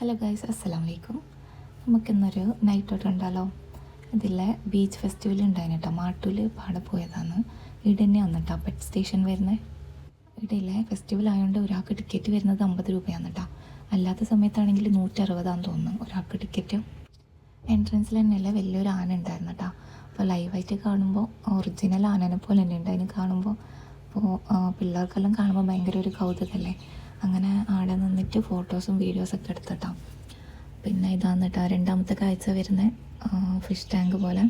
Hello guys അസ്സലാം വലൈക്കും നമുക്കിന്നൊരു നൈറ്റ് ഔട്ട് ഉണ്ടല്ലോ ഇതിലെ ബീച്ച് ഫെസ്റ്റിവൽ ഉണ്ടായിരുന്നു കേട്ടോ മാട്ടൂൽ പാടെ പോയതാണ്. ഇവിടെ തന്നെ വന്നിട്ടാ പെറ്റ് സ്റ്റേഷൻ വരുന്നത് ഇവിടെയില്ലേ ഫെസ്റ്റിവൽ ആയതുകൊണ്ട് ഒരാൾക്ക് ടിക്കറ്റ് വരുന്നത് അമ്പത് രൂപയാണ് കേട്ടോ അല്ലാത്ത സമയത്താണെങ്കിൽ നൂറ്റി അറുപതാന്ന് തോന്നുന്നു ഒരാൾക്ക് ടിക്കറ്റ് എൻട്രൻസിൽ തന്നെയല്ലേ വലിയൊരു ആന ഉണ്ടായിരുന്നു കേട്ടോ അപ്പോൾ ലൈവായിട്ട് കാണുമ്പോൾ ഒറിജിനൽ ആനനെ പോലെ തന്നെ ഉണ്ട് അതിന് കാണുമ്പോൾ അപ്പോൾ പിള്ളേർക്കെല്ലാം കാണുമ്പോൾ ഭയങ്കര ഒരു കൗതുകമല്ലേ അങ്ങനെ ആടെ നിന്നിട്ട് ഫോട്ടോസും വീഡിയോസൊക്കെ എടുത്തിട്ടാം. പിന്നെ ഇതാന്ന് കേട്ടോ രണ്ടാമത്തെ കാഴ്ച വരുന്ന ഫിഷ് ടാങ്ക് പോലെ.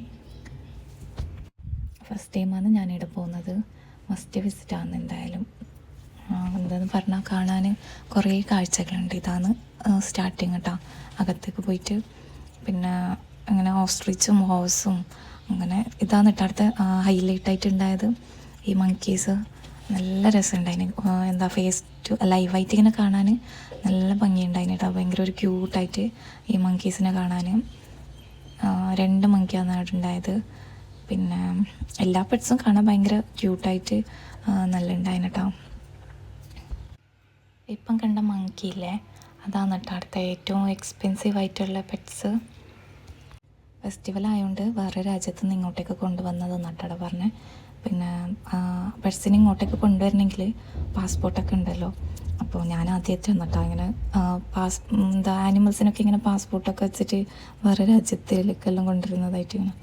ഫസ്റ്റ് ടൈമാണ് ഞാനിവിടെ പോകുന്നത്. മസ്റ്റ് വിസിറ്റ് ആണ് എന്തായാലും. എന്താന്ന് പറഞ്ഞാൽ കാണാൻ കുറേ കാഴ്ചകളുണ്ട് ഇതാണ്. സ്റ്റാർട്ടിങ് കേട്ടോ അകത്തേക്ക് പോയിട്ട് പിന്നെ അങ്ങനെ ഓസ്ട്രിച്ചും ഹോസും അങ്ങനെ ഇതാണ് കേട്ടോ അടുത്ത ഹൈലൈറ്റ് ആയിട്ടുണ്ടായത് ഈ മങ്കീസ് നല്ല രസമുണ്ടായിന്. എന്താ ഫേസ് ടു ലൈവായിട്ട് ഇങ്ങനെ കാണാൻ നല്ല ഭംഗിയുണ്ടായിന് കേട്ടോ ഭയങ്കര ഒരു ക്യൂട്ടായിട്ട് ഈ മങ്കീസിനെ കാണാൻ രണ്ട് മങ്കിയാണ് അവിടെ ഉണ്ടായത് പിന്നെ എല്ലാ പെറ്റ്സും കാണാൻ ഭയങ്കര ക്യൂട്ടായിട്ട് നല്ല ഉണ്ടായിന് കേട്ടോ ഇപ്പം കണ്ട മങ്കി ഇല്ലേ അതാണ് കേട്ടോ അടുത്ത ഏറ്റവും എക്സ്പെൻസീവ് ആയിട്ടുള്ള പെറ്റ്സ് ഫെസ്റ്റിവൽ ആയതുകൊണ്ട് വേറെ രാജ്യത്ത് നിന്ന് ഇങ്ങോട്ടേക്ക് കൊണ്ടുവന്നത് നട്ടട പറഞ്ഞ്. പിന്നെ പെറ്റ്സിനെ ഇങ്ങോട്ടേക്ക് കൊണ്ടുവരണമെങ്കിൽ പാസ്പോർട്ടൊക്കെ ഉണ്ടല്ലോ. അപ്പോൾ ഞാൻ ആദ്യമായിട്ട് വന്നിട്ടോ ഇങ്ങനെ പാസ് എന്താ ആനിമൽസിനൊക്കെ ഇങ്ങനെ പാസ്പോർട്ടൊക്കെ വെച്ചിട്ട് വേറെ രാജ്യത്തിലേക്കെല്ലാം കൊണ്ടുവരുന്നതായിട്ട് ഇങ്ങനെ.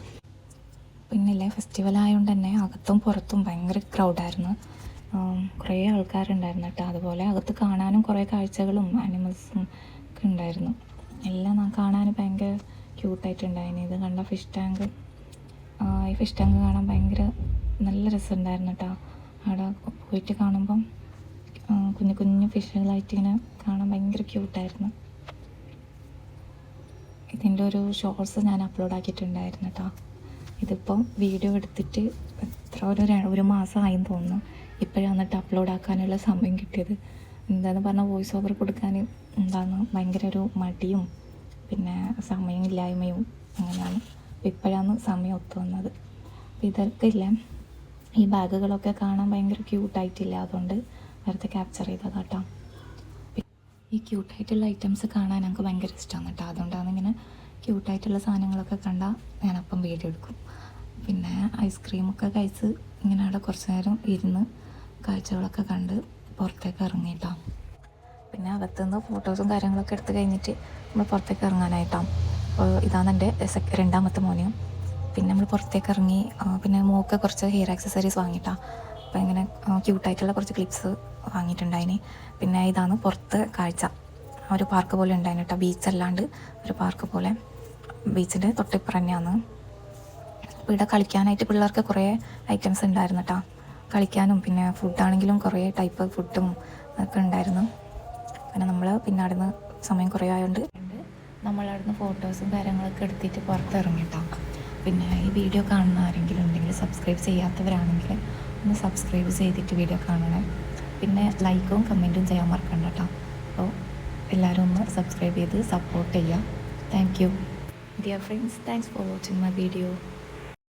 പിന്നില്ലേ ഫെസ്റ്റിവൽ ആയതുകൊണ്ട് തന്നെ അകത്തും പുറത്തും ഭയങ്കര ക്രൗഡായിരുന്നു കുറേ ആൾക്കാരുണ്ടായിരുന്നു കേട്ടോ അതുപോലെ അകത്ത് കാണാനും കുറേ കാഴ്ചകളും ആനിമൽസും ഒക്കെ ഉണ്ടായിരുന്നു. എല്ലാം കാണാൻ ഭയങ്കര ക്യൂട്ടായിട്ടുണ്ടായിരുന്നു ഇത് കണ്ട ഫിഷ് ടാങ്ക് ഈ ഫിഷ് ടാങ്ക് കാണാൻ ഭയങ്കര നല്ല രസമുണ്ടായിരുന്നു കേട്ടോ അവിടെ പോയിട്ട് കാണുമ്പം കുഞ്ഞു കുഞ്ഞു ഫിഷുകളായിട്ട് ഇങ്ങനെ കാണാൻ ഭയങ്കര ക്യൂട്ടായിരുന്നു ഇതിന്റെ ഒരു ഷോർട്സ് ഞാൻ അപ്ലോഡ് ആക്കിയിട്ടുണ്ടായിരുന്നു കേട്ടോ ഇതിപ്പം വീഡിയോ എടുത്തിട്ട് എത്ര ഒരു ഒരു മാസമായെന്ന് തോന്നുന്നു. ഇപ്പോഴാണ് എന്നിട്ട് അപ്ലോഡ് ആക്കാനുള്ള സമയം കിട്ടിയത്. എന്താന്ന് പറഞ്ഞാൽ വോയിസ് ഓവർ കൊടുക്കാൻ എന്താണ് ഭയങ്കര ഒരു മടിയും പിന്നെ സമയം സമയമില്ലായ്മയും അങ്ങനെയാണ്. അപ്പോൾ ഇപ്പോഴാണ് സമയം ഒത്തു വന്നത്. അപ്പോൾ ഇതൊക്കെ ഈ ബാഗുകളൊക്കെ കാണാൻ ഭയങ്കര ക്യൂട്ടായിട്ടില്ല. അതുകൊണ്ട് വെറുതെ ക്യാപ്ചർ ചെയ്തതാണ് കേട്ടോ ഈ ക്യൂട്ടായിട്ടുള്ള ഐറ്റംസ് കാണാൻ എനിക്ക് ഭയങ്കര ഇഷ്ടമാണ് കേട്ടോ അതുകൊണ്ടാണ് ഇങ്ങനെ ക്യൂട്ടായിട്ടുള്ള സാധനങ്ങളൊക്കെ കണ്ടാൽ ഞാനപ്പം വീഡിയോ എടുക്കും. പിന്നെ ഐസ്ക്രീമൊക്കെ കഴിച്ച് ഇങ്ങനെ അവിടെ കുറച്ച് നേരം ഇരുന്ന് കാഴ്ചകളൊക്കെ കണ്ട് പുറത്തേക്ക് ഇറങ്ങിയിട്ടോ പിന്നെ അകത്തുനിന്ന് ഫോട്ടോസും കാര്യങ്ങളൊക്കെ എടുത്ത് കഴിഞ്ഞിട്ട് നമ്മൾ പുറത്തേക്ക് ഇറങ്ങാനായിട്ടാണ് അപ്പോൾ ഇതാണ് എന്റെ രണ്ടാമത്തെ മോനിയും പിന്നെ നമ്മൾ പുറത്തേക്ക് ഇറങ്ങി പിന്നെ മോക്ക് കുറച്ച് ഹെയർ ആക്സസറീസ് വാങ്ങിയിട്ടാണ് അപ്പോൾ ഇങ്ങനെ ക്യൂട്ടായിട്ടുള്ള കുറച്ച് ക്ലിപ്സ് വാങ്ങിയിട്ടുണ്ടായിന്. പിന്നെ ഇതാണ് പുറത്ത് കാഴ്ച. ഒരു പാർക്ക് പോലെ ഉണ്ടായിന് കേട്ടോ ബീച്ച് അല്ലാണ്ട് ഒരു പാർക്ക് പോലെ. ബീച്ചിന്റെ തൊട്ടിപ്പുറം തന്നെയാണ്. അപ്പോൾ ഇവിടെ കളിക്കാനായിട്ട് പിള്ളേർക്ക് കുറേ ഐറ്റംസ് ഉണ്ടായിരുന്നു കേട്ടോ കളിക്കാനും പിന്നെ ഫുഡാണെങ്കിലും കുറേ ടൈപ്പ് ഫുഡും ഒക്കെ ഉണ്ടായിരുന്നു. പിന്നെ നമ്മൾ പിന്നെ സമയം കുറേ ആയതുകൊണ്ട് നമ്മൾ അവിടുന്ന് ഫോട്ടോസും കാര്യങ്ങളൊക്കെ എടുത്തിട്ട് പുറത്തിറങ്ങിട്ടോ. പിന്നെ ഈ വീഡിയോ കാണുന്ന ആരെങ്കിലും ഉണ്ടെങ്കിൽ സബ്സ്ക്രൈബ് ചെയ്യാത്തവരാണെങ്കിൽ ഒന്ന് സബ്സ്ക്രൈബ് ചെയ്തിട്ട് വീഡിയോ കാണണേ. പിന്നെ ലൈക്കും കമന്റും ചെയ്യാൻ മറക്കണ്ട കേട്ടോ അപ്പോൾ എല്ലാവരും ഒന്ന് സബ്സ്ക്രൈബ് ചെയ്ത് സപ്പോർട്ട് ചെയ്യുക thank you dear friends thanks for watching my video